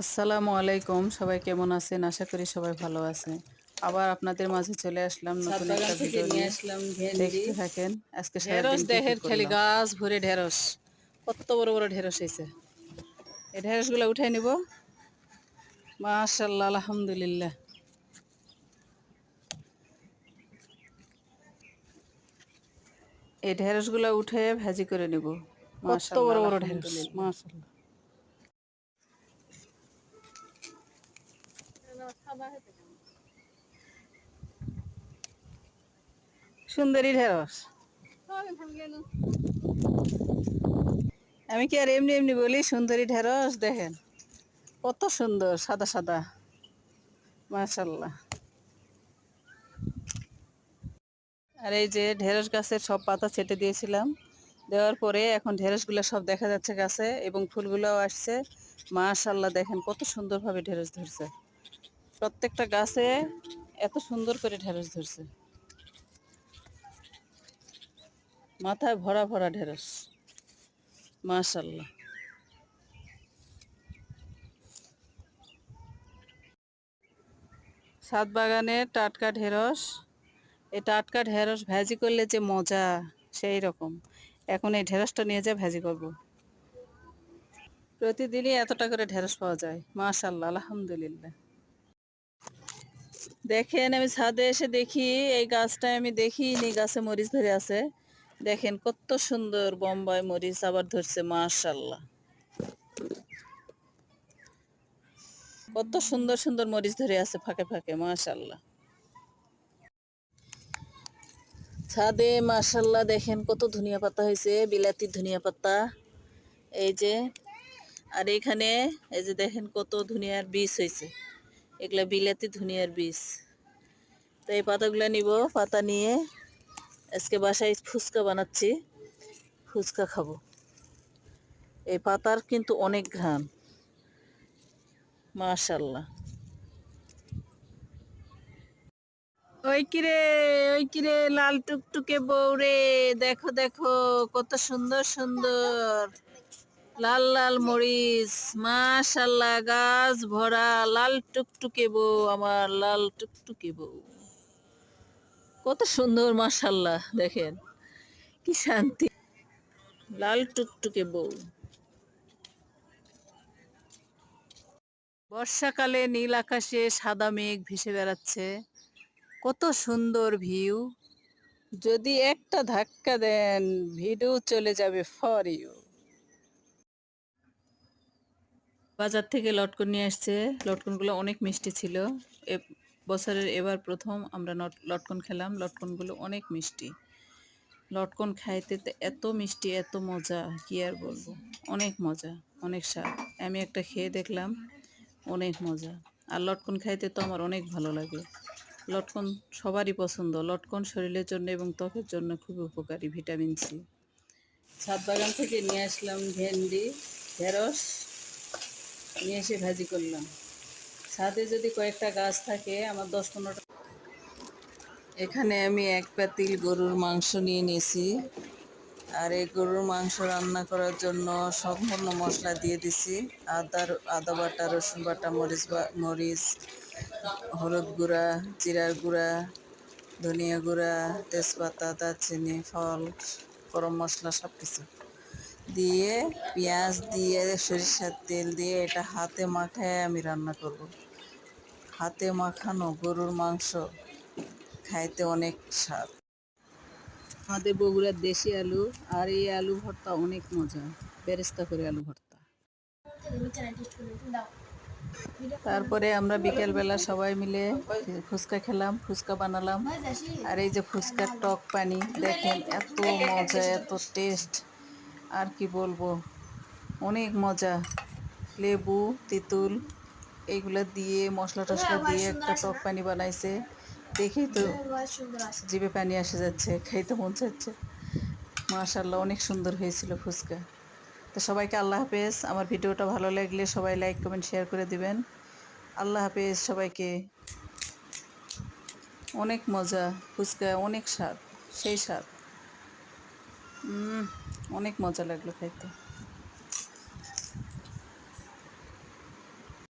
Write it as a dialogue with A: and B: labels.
A: আসসালামু আলাইকুম। সবাই কেমন আছেন? আশা করি সবাই ভালো আছে আবার আপনাদের মাঝে চলে আসলাম নতুন একটা ভিডিও নিয়ে
B: আসলাম
A: দেখতে থাকেন আজকে
B: ঢেঁড়স
A: কি
B: দেখেন খালি। গাছ ভরে ঢেঁড়স। কত বড় বড় ঢেঁড়স হয়েছে এই ঢেঁড়সগুলো উঠাই নিব। মাশাল্লাহ আলহামদুলিল্লাহ।
A: এই ঢেঁড়সগুলো উঠে ভাজি করে নেব।
B: কত বড় বড় ঢেঁড়স। মাশাল্লাহ সুন্দরী ঢেঁড়স। আমি কি আর এমনি এমনি বলি, সুন্দরী ঢেঁড়স, দেখেন, কত সুন্দর, সাদা সাদা। মাশাল্লাহ আর এই যে ঢেঁড়স গাছের সব পাতা ছেটে দিয়েছিলাম। দেওয়ার পরে এখন ঢেঁড়সগুলো সব দেখা যাচ্ছে গাছে এবং ফুলগুলোও আসছে। মাশাল্লাহ দেখেন, কত সুন্দরভাবে ঢেঁড়স ধরছে। প্রত্যেকটা গাছে এত সুন্দর করে ঢেঁড়স ধরছে। মাথায় ভরা ভরা ঢেঁড়স। মাশাল্লাহ ছাদ বাগানে টাটকা ঢেঁড়স। এই টাটকা ঢেঁড়স ভাজি করলে যে মজা, সেই রকম। এখন এই ঢেঁড়সটা নিয়ে যা ভাজি করব। প্রতিদিনই এতটা করে ঢেঁড়স পাওয়া যায়। মাশাল্লাহ আলহামদুলিল্লাহ। দেখেন, আমি ছাদে এসে দেখি, এই গাছটায় আমি দেখিনি গাছে মরিচ ধরে আছে। দেখেন কত সুন্দর বোম্বাই মরিচ আবার ধরছে মাশাল্লাহ কত সুন্দর সুন্দর মরিচ ধরে আছে ফাঁকে ফাঁকে মাশাল্লাহ ছাদে মাশাল্লাহ দেখেন কত ধনিয়া পাতা হয়েছে, বিলাতি ধনিয়া পাতা। এই যে, আর এখানে, এই যে দেখেন কত ধনিয়ার বীজ হয়েছে। এগুলা বিলাতি, ধনিয়ার বীজ। তো এই পাতাগুলো নিব, পাতা নিয়ে আজকে বাসায় ফুচকা বানাচ্ছি, ফুচকা খাব। এই পাতার কিন্তু অনেক ঘ্রাণ মাশাল্লাহ ওই কিরে ওই কিরে লাল টুকটুকে বউরে দেখো দেখো, কত সুন্দর সুন্দর। লাল লাল মরিচ, মাশাল্লাহ, গাছ ভরা, লাল টুকটুকে বউ, আমার লাল টুকটুকে বউ। কত সুন্দর, মাশাল্লাহ, দেখেন, কি শান্তি। লাল টুকটুকে বউ। বর্ষাকালে নীল আকাশে সাদা মেঘ ভেসে বেড়াচ্ছে। কত সুন্দর ভিউ। যদি একটা ধাক্কা দেন, ভিডিও চলে যাবে ফর ইউ। বাজার থেকে লটকন নিয়ে আসছে। লটকনগুলো অনেক মিষ্টি ছিল। এ বছরের এবার প্রথম আমরা লটকন খেলাম। লটকনগুলো অনেক মিষ্টি। লটকন খাইতে এত মিষ্টি, এত মজা, কি আর বলব? অনেক মজা, অনেক স্বাদ। আমি একটা খেয়ে দেখলাম, অনেক মজা। আর লটকন খাইতে তো আমার অনেক ভালো লাগে। লটকন সবারই পছন্দ। লটকন শরীরের জন্য এবং ত্বকের জন্য খুব উপকারী ভিটামিন সি। ছাদ বাগান থেকে নিয়ে আসলাম ভেন্ডি, ঢেঁড়স নিয়ে এসে ভাজি করলাম। ছাদে যদি কয়েকটা গাছ থাকে, আমার দশ পনেরোটা এখানে আমি এক পাতিল গরুর মাংস নিয়ে নিয়েছি। আর এই গরুর মাংস রান্না করার জন্য সম্পূর্ণ মশলা দিয়ে দিছি। আদা আদা বাটা, রসুন বাটা, মরিচ মরিচ, হলুদ গুঁড়া, জিরার গুঁড়া, ধনিয়া গুঁড়া, তেজপাতা, দারচিনি, ফল, গরম মশলা সব কিছু দিয়ে, পেঁয়াজ দিয়ে, সরিষার তেল দিয়ে এটা হাতে মাখায় আমি রান্না করব। হাতে মাখানো গরুর মাংস খাইতে অনেক স্বাদ। আমাদের বগুড়ার দেশি আলু আর এই আলু ভর্তা অনেক মজা। বেরেস্তা করে আলু ভর্তা। তারপরে আমরা বিকেলবেলা সবাই মিলে ফুচকা খেলাম, ফুচকা বানালাম। আর এই যে ফুচকার টক পানি, দেখেন এত মজা, এত টেস্ট আর কি বলব? অনেক মজা। লেবু তেঁতুল এইগুলা দিয়ে মশলা টশলা দিয়ে একটা টক পানি বানাইছে। দেখেই তো জিভে পানি আসে যাচ্ছে খাইতে মন চাচ্ছে। মাশাল্লাহ অনেক সুন্দর হয়েছিল ফুচকা। তো সবাইকে আল্লাহ হাফেজ। আমার ভিডিওটা ভালো লাগলে সবাই লাইক কমেন্ট শেয়ার করে দিবেন। আল্লাহ হাফেজ সবাইকে। অনেক মজা ফুচকা অনেক স্বাদ সেই স্বাদ। অনেক মজা লাগল খাইতে।